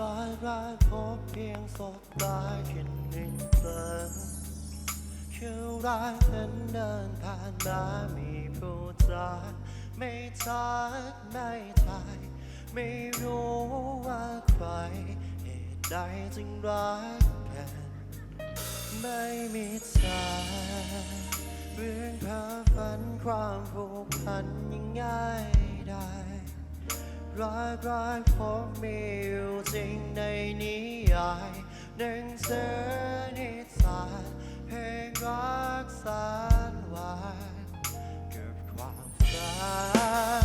ร้ายร้ายพบเพียงสบตาแค่หนึ่งครั้งคือร้ายนั้นเดินผ่านมาม่พูดจาไม่ทักไม่ทายไม่รู้ว่าใครเหตุใดจึงรักกันไม่มีทางเรื่องเพ้อฝันความผูกพันยังง่ายได้ รักรักผมมีอยู่จริงในนิยายหนังสือนิทานเพลงรักสารหวานกับความฝั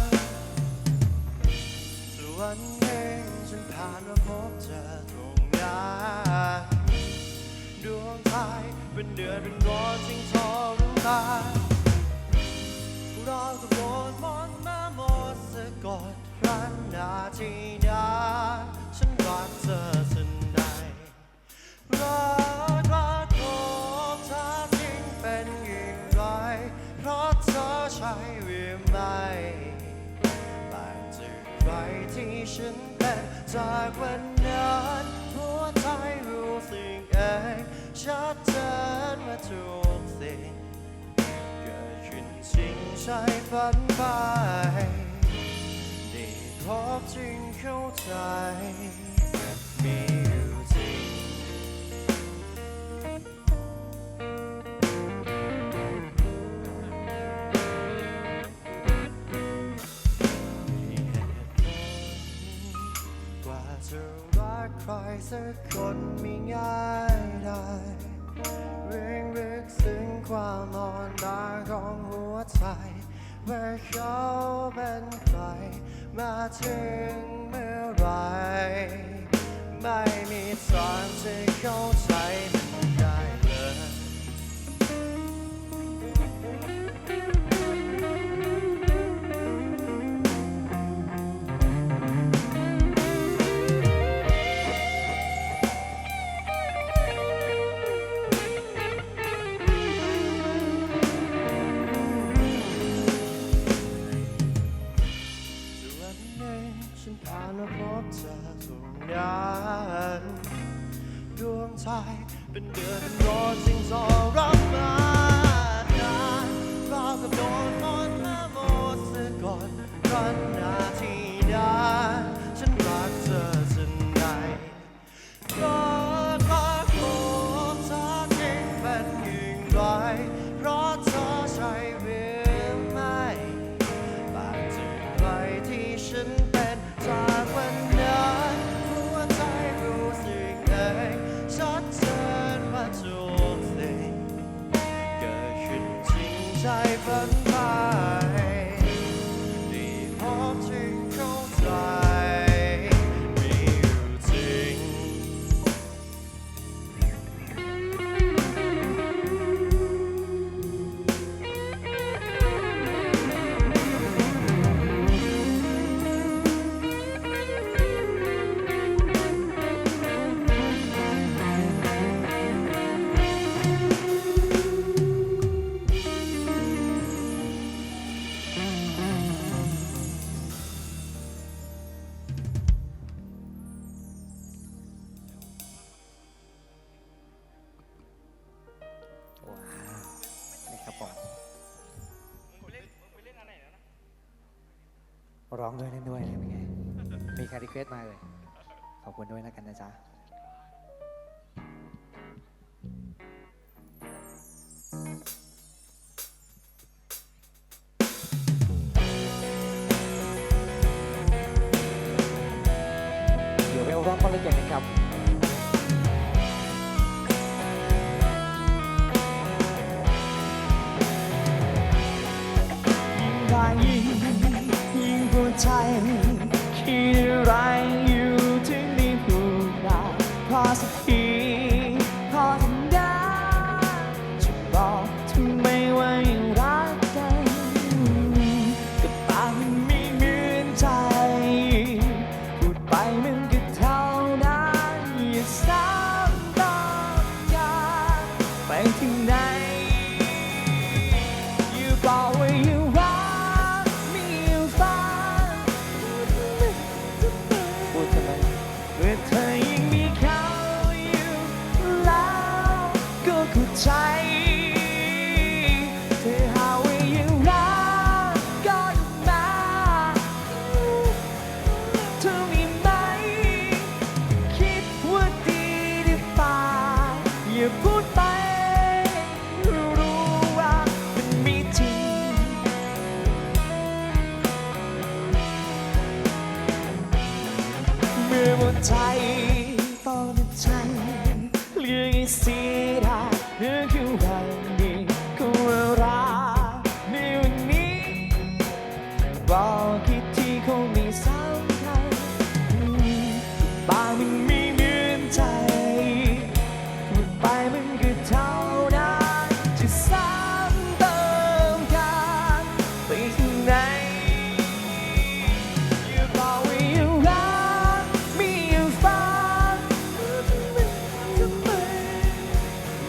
นส่วนหนึ่งฉันผ่านมาพบเธอตรงนั้นดวงใจเป็นเดือนเป็นร้อนจึงทรมานเราก็โดนมอนมาหมดสะกด รั้งนาทีนั้นฉันรักเธอสันใดรักรักของเธอจริงเป็นอย่างไรเพราะเธอใช่หรือไม่ต่างจากใครที่ฉันเป็นจากวันนั้นหัวใจรู้สิ่งเองชัดเจนว่าทุกสิ่งเกิดขึ้นจริงใช่ฝันไป พบจึงเข้าใจ มีอยู่จริง มีเหตุผลกว่าจะรักใครสักคนไม่ง่ายได้เรื่องลึกซึ้งความอ่อนดาของหัวใจว่าเขาเป็นใคร มาถึงเมื่อไรไม่มีทางจะเข้าานดวงใจเป็นเดือนรอสิ่งรอรั ร้องด้วยเล่นด้วยเป็นไง มีใครรีเควสมาเลย ขอบคุณด้วยแล้วกันนะจ๊ะเดี๋ยวไปร้องก็เลยเก่งนะครับยิ่งได้ยิ่ง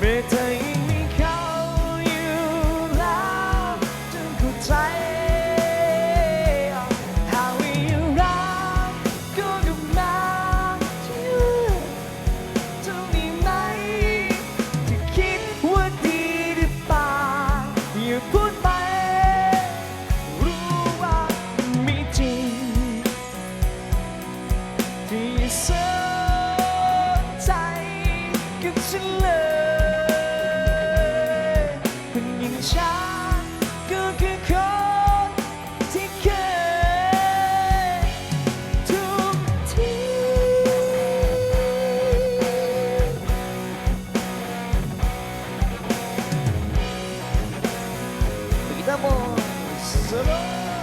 bitte queremos.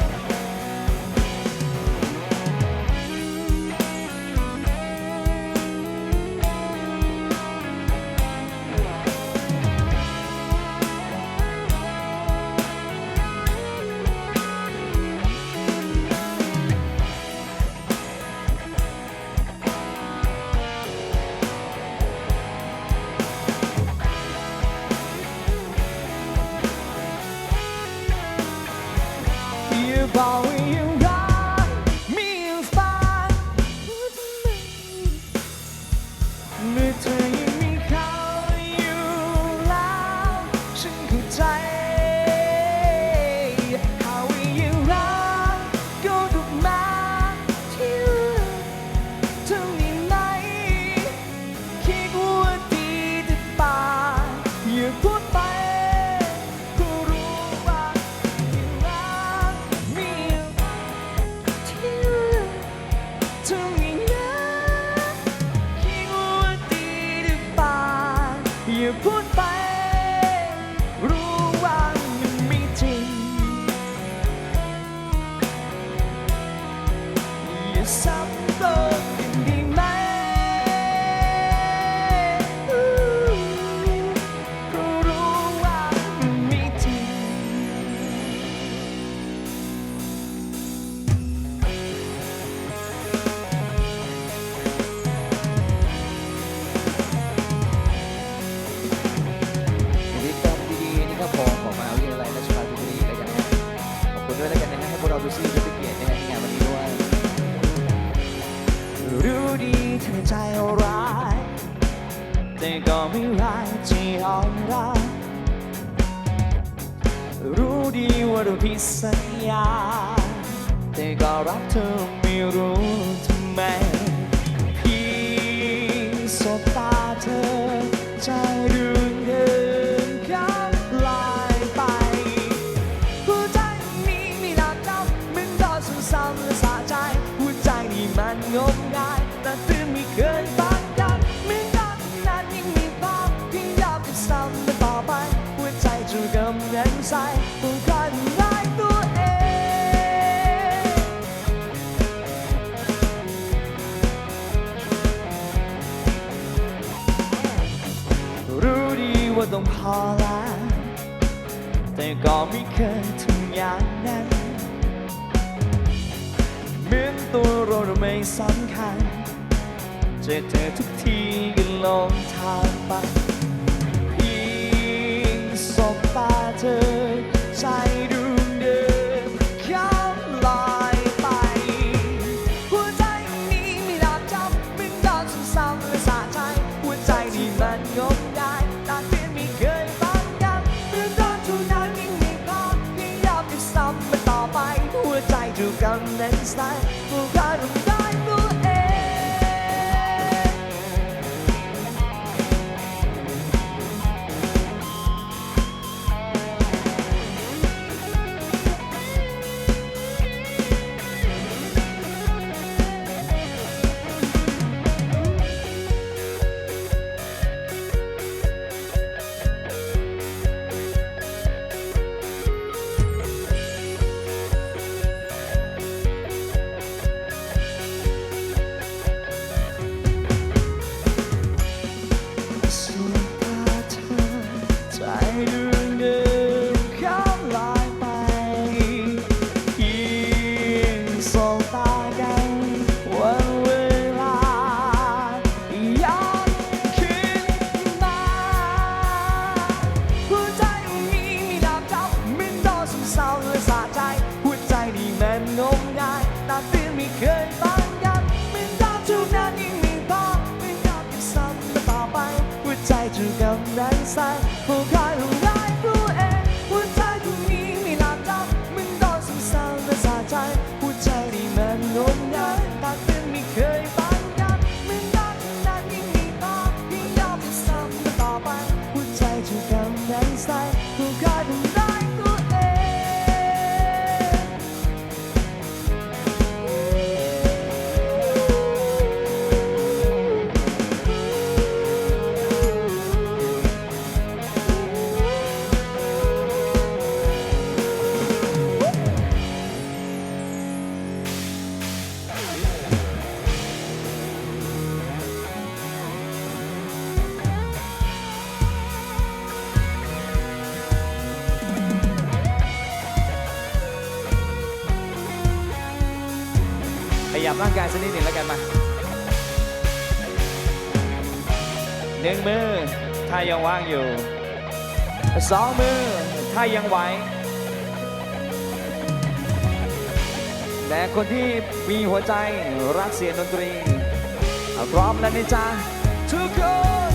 อยู่กับเงินใส่ผู้คนรักตัวเองรู้ดีว่าต้องพอแล้วแต่ก็ไม่เคยทำอย่างนั้นเหมือนตัวเราไม่สำคัญเจอเธอทุกทีก็ลงทางไธอใจดวงเดิมเขาลอยไป หัวใจนี้ไม่ดับจำเป็นดาวซ้ำและสะใจ หัวใจนี้มันงมงายตาเสียนไม่เคยบางยังเรื่องร้อนทุกนั้นยิ่งไม่พอยิ่งยัมยิ่งซ้ำมาต่อไป หัวใจดูกำเนิดสายพวกเราต้อง ร่างกายสักนิดหนึ่งแล้วกันมาหนึ่งมือ ถ้ายังว่างอยู่สองมือ ถ้ายังไหวแต่คนที่มีหัวใจรักเสียงดนตรีพร้อมแล้วนี่จ้าทุกคน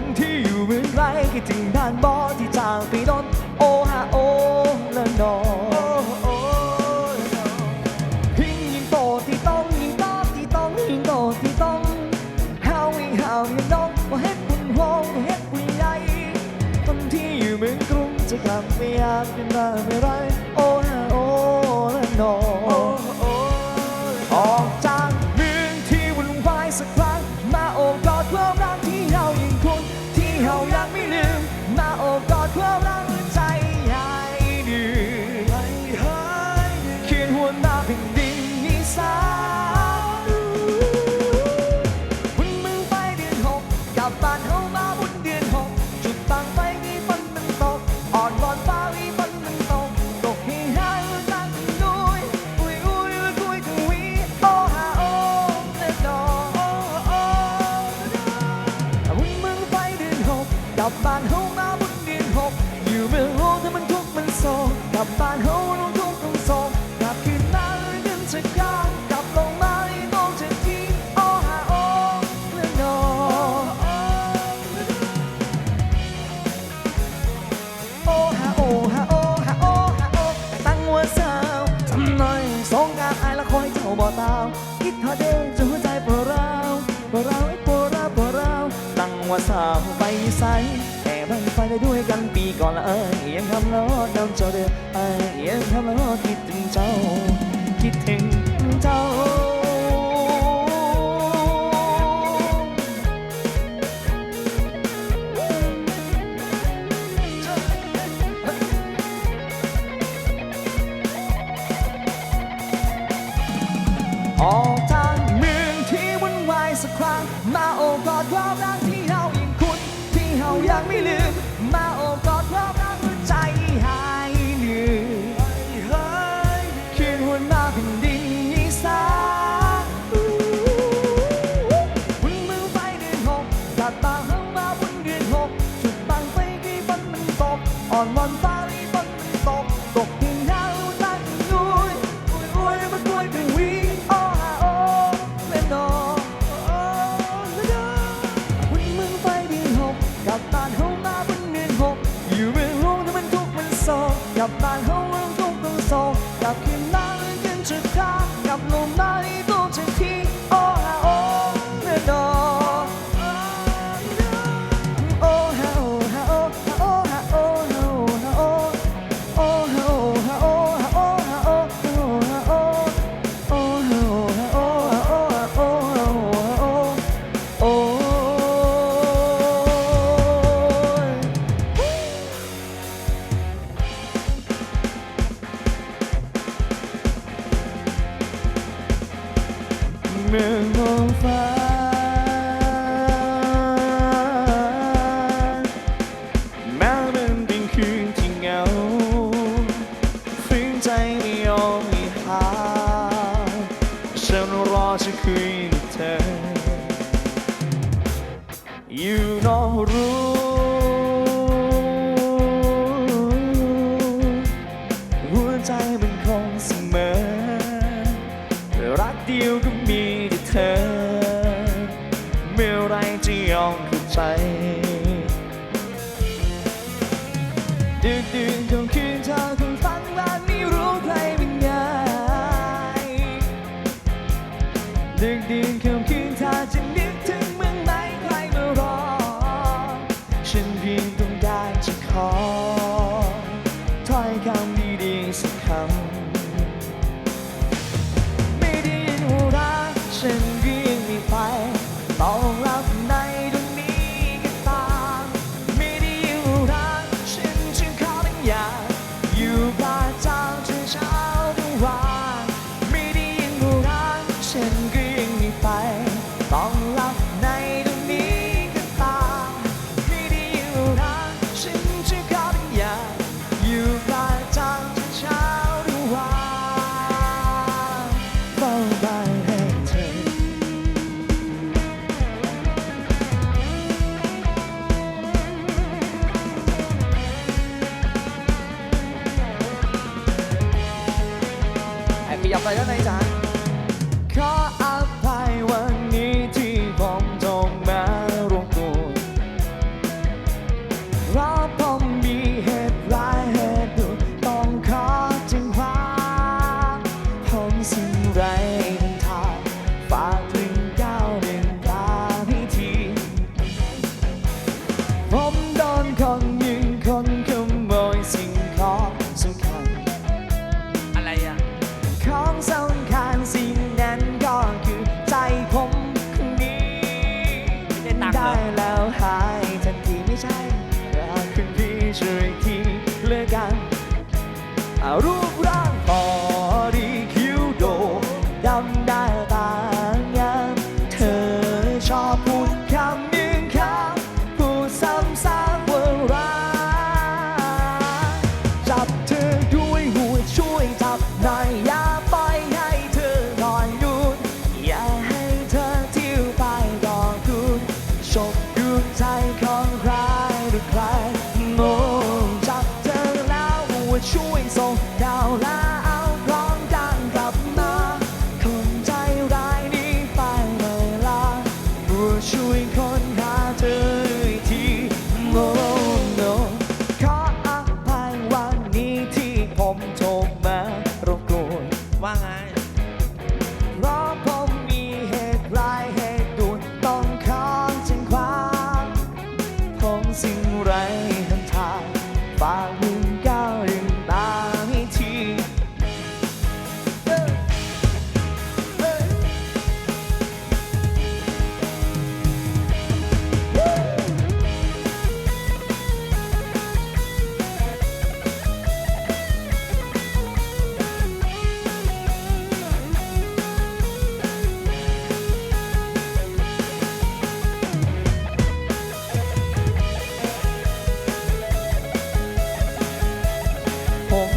คนที่อยู่เมืองไกลคิดถึงบ้านบอก เบาคิดทอเด้งจูใจพวกเราพวกเราพวกเราพวกเราตั้งว่าสาวไปใสแต่บังไฟได้ด้วยกันปีก่อนละเอ้ยยังทำรอดนำเจ้าเดิอเอ้ยยังทำรอดคิดถึงเจ้า คิดถึงเจ้า องขึ้นไป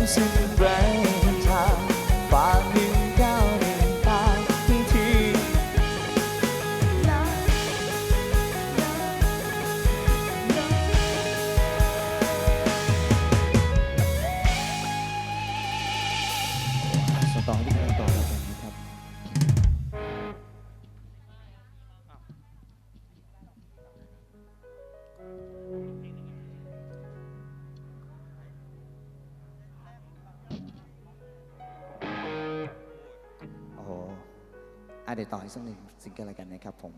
Music. ต่ออีกสักหนึ่งสิ่งกันละกันนะครับผม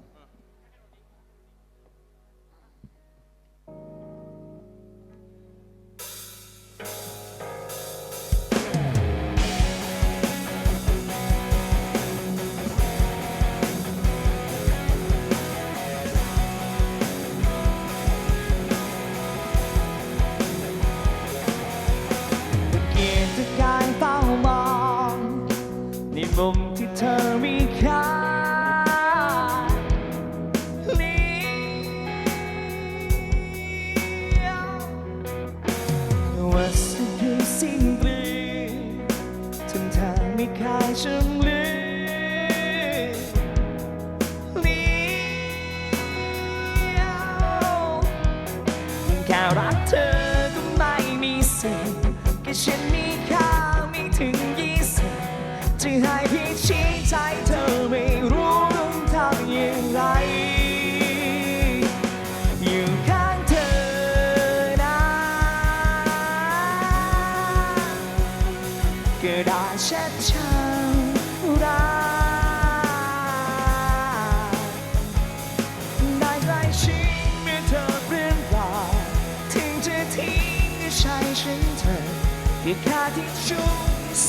คือค่าที่ชู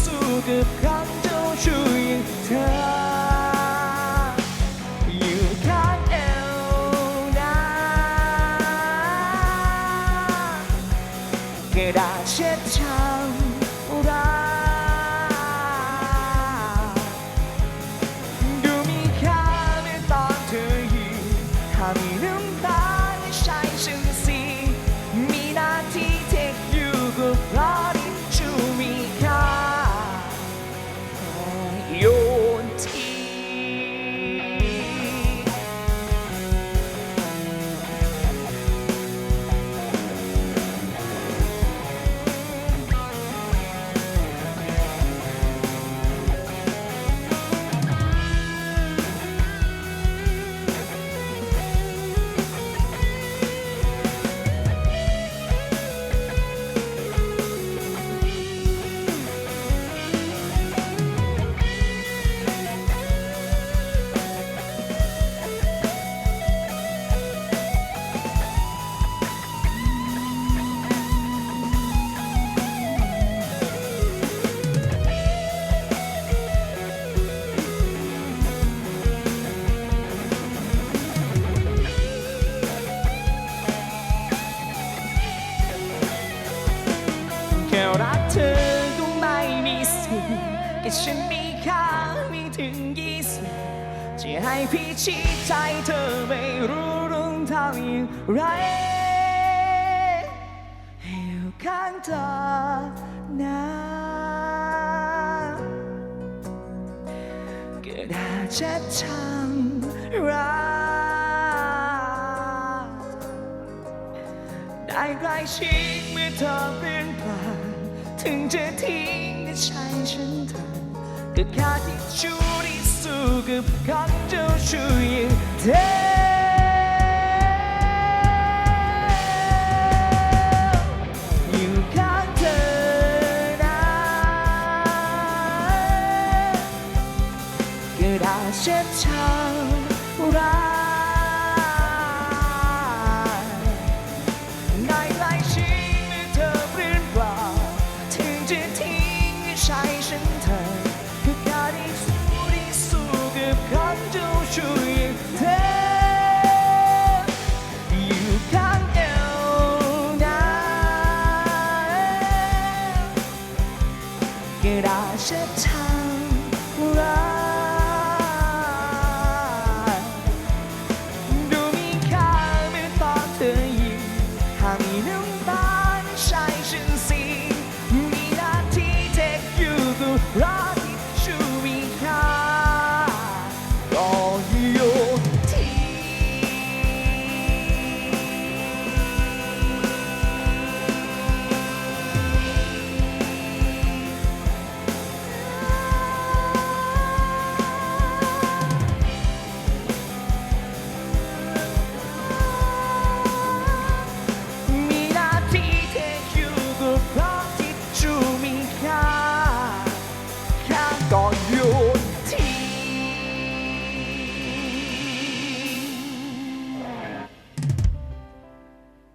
สู้กับคำเจ้าชู้อย่างเธอ อยู่ข้างเอวนากระดาษเช็ดช้ำรักดูมีค่าเมื่อตอนเธออยู่ถ้ามีน้ำตา พี่ชี้ใจเธอไม่รู้รื่งทางอย่างไรให้อยู่ข้างเธอนะก็ด้เช็ดช้ำรักได้ใกล้ชิดเมื่อเธอเปลี่ยนผ่านถึงจะทิ้งแต่ใช่ฉันเธอ ก็แค่ที่ชูที่สู้กับคำเจ้าชู้